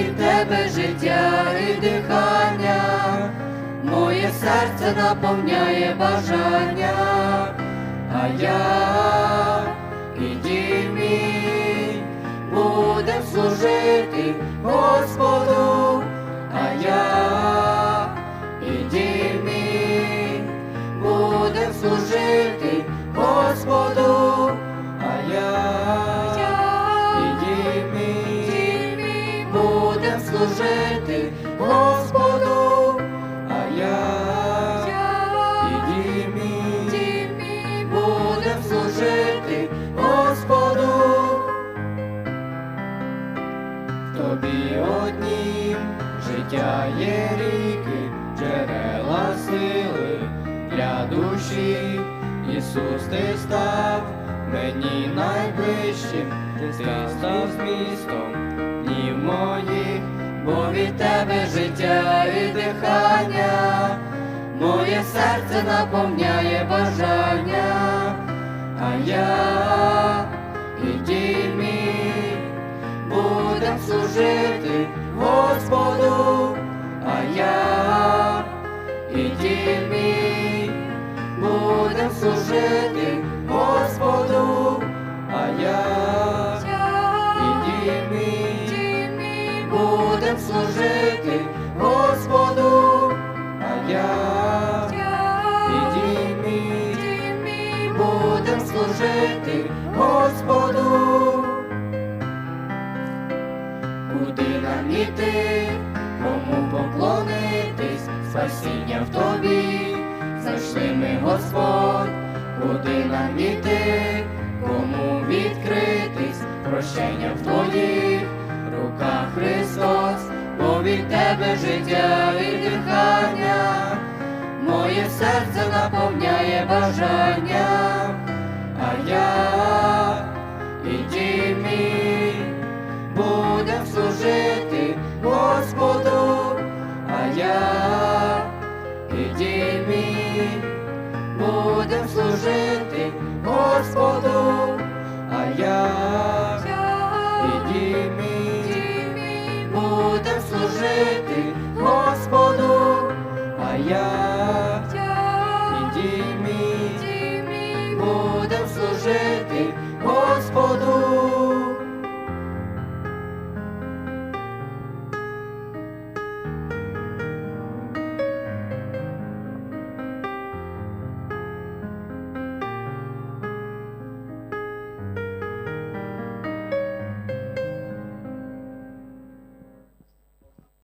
від тебе життя і дихання, моє серце наповняє бажання, а я і дім мій будем служити Господу, а я і дім мій будем служити служити Господу, а я і будем служити Господу. Тобі однім життя є ріки, джерела сили для душі. Ісус, ти став мені найближчим, ти став змістом тебе життя і дихання, моє серце наповняє бажання, а я і дім мій будем служити Господу, а я і дім мій будем служити служити Господу, а я і дім мій будем служити Господу. Куди нам іти, кому поклонитись, спасіння в тобі, зайшли ми, Господь, куди нам іти, кому відкритись, прощення в твоїх від тебе життя і дихання, моє серце наповняє бажання, а я і дім мій будем служити Господу, а я і дім мій будем служити Господу, Мій